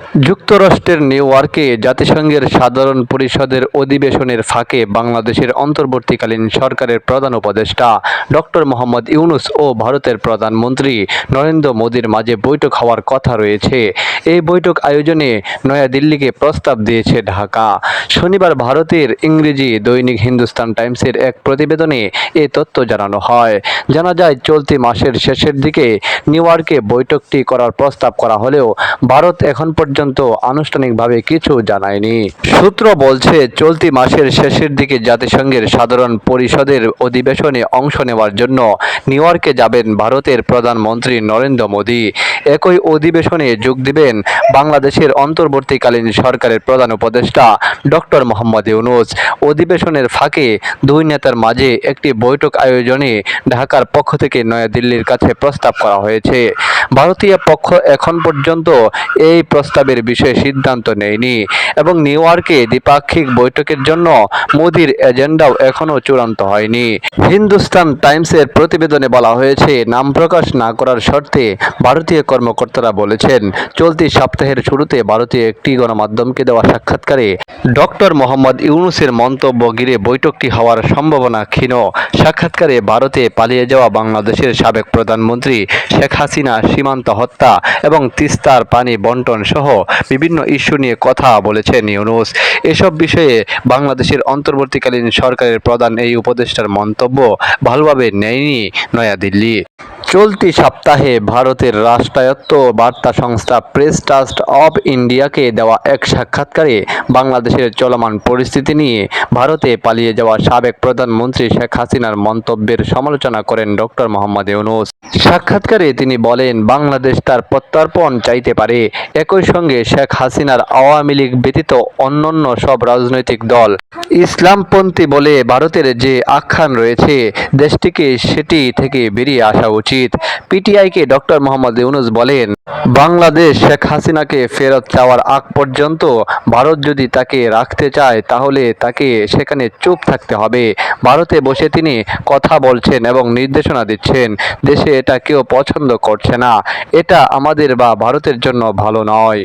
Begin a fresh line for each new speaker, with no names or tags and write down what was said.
যুক্তরাষ্ট্রের নিউ ইয়র্কে জাতিসংঘের সাধারণ পরিষদের অধিবেশনের ফাঁকে বাংলাদেশের অন্তর্বর্তীকালীন সরকারের প্রধান উপদেষ্টা ডক্টর মোহাম্মদ ইউনুস ও ভারতের প্রধানমন্ত্রী নরেন্দ্র মোদীর মাঝে বৈঠক হওয়ার কথা রয়েছে। এই বৈঠক আয়োজনে নয়াদিল্লিকে প্রস্তাব দিয়েছে ঢাকা। শনিবার ভারতের ইংরেজি দৈনিক হিন্দুস্তান টাইমসের এক প্রতিবেদনে এ তথ্য জানানো হয়। জানা যায়, চলতি মাসের শেষের দিকে নিউ ইয়র্কে বৈঠকটি করার প্রস্তাব করা হলেও ভারত এখন পর্যন্ত আনুষ্ঠানিকভাবে কিছু জানায়নি। সূত্র বলছে, চলতি মাসের শেষের দিকে জাতিসংঘের সাধারণ পরিষদের অধিবেশনে অংশ নেওয়ার জন্য নিউ ইয়র্কে যাবেন ভারতের প্রধানমন্ত্রী নরেন্দ্র মোদী। একই অধিবেশনে যোগ দিবেন বাংলাদেশের অন্তর্বর্তীকালীন সরকারের প্রধান উপদেষ্টা ডক্টর মোহাম্মদ ইউনুস। অধিবেশনের ফাঁকে দুই নেতার মাঝে একটি বৈঠক আয়োজনে ঢাকার পক্ষ থেকে নয়াদিল্লির কাছে প্রস্তাব করা হয়েছে। ভারতীয় পক্ষ এখন পর্যন্ত এই প্রস্তাবের বিষয়ে সিদ্ধান্ত নেয়নি এবং নিউ ইয়র্কে দ্বিপাক্ষিক বৈঠকের জন্য মোদির এজেন্ডাও এখনও চূড়ান্ত হয়নি। হিন্দুস্তান টাইমসের প্রতিবেদনে বলা হয়েছে, নাম প্রকাশ না করার শর্তে ভারতীয় কর্মকর্তারা বলেছেন, চলতি সপ্তাহের শুরুতে ভারতীয় একটি গণমাধ্যমকে দেওয়া সাক্ষাৎকারে ডক্টর মোহাম্মদ ইউনুসের মন্তব্য ঘিরে বৈঠকটি হওয়ার সম্ভাবনা ক্ষীণ। সাক্ষাৎকারে ভারতে পালিয়ে যাওয়া বাংলাদেশের সাবেক প্রধানমন্ত্রী শেখ হাসিনা সীমান্ত হত্যা এবং তিস্তার পানি বন্টন সহ বিভিন্ন ইস্যু নিয়ে কথা বলেছেন ইউনুস। এসব বিষয়ে বাংলাদেশের অন্তর্বর্তীকালীন সরকারের প্রধান এই উপদেষ্টার মন্তব্য ভালোভাবে নেয়নি নয়াদিল্লি। চলতি সপ্তাহে ভারতের রাষ্ট্রায়ত্ত বার্তা সংস্থা প্রেস ট্রাস্ট অব ইন্ডিয়াকে দেওয়া এক সাক্ষাৎকারে বাংলাদেশের চলমান পরিস্থিতি নিয়ে ভারতে পালিয়ে যাওয়া সাবেক প্রধানমন্ত্রী শেখ হাসিনার মন্তব্যের সমালোচনা করেন ডক্টর মোহাম্মদ ইউনুস। সাক্ষাৎকারে তিনি বলেন, বাংলাদেশ তার প্রত্যর্পণ চাইতে পারে। একই সঙ্গে শেখ হাসিনার আওয়ামী লীগ ব্যতীত অন্যান্য সব রাজনৈতিক দল। ইসলামপন্থী বলে ভারতের যে আখ্যান রয়েছে, দেশটিকে সেটি থেকে বেরিয়ে আসা উচিত। পিটিআইকে ডক্টর মোহাম্মদ ইউনুস বলেন, বাংলাদেশ শেখ হাসিনাকে ফেরত চাওয়ার আগ পর্যন্ত ভারত যদি তাকে রাখতে চায়, তাহলে তাকে সেখানে চুপ থাকতে হবে। ভারতে বসে তিনি কথা বলছেন এবং নির্দেশনা দিচ্ছেন, দেশে এটা কেউ পছন্দ করছে না। এটা আমাদের বা ভারতের জন্য ভালো নয়।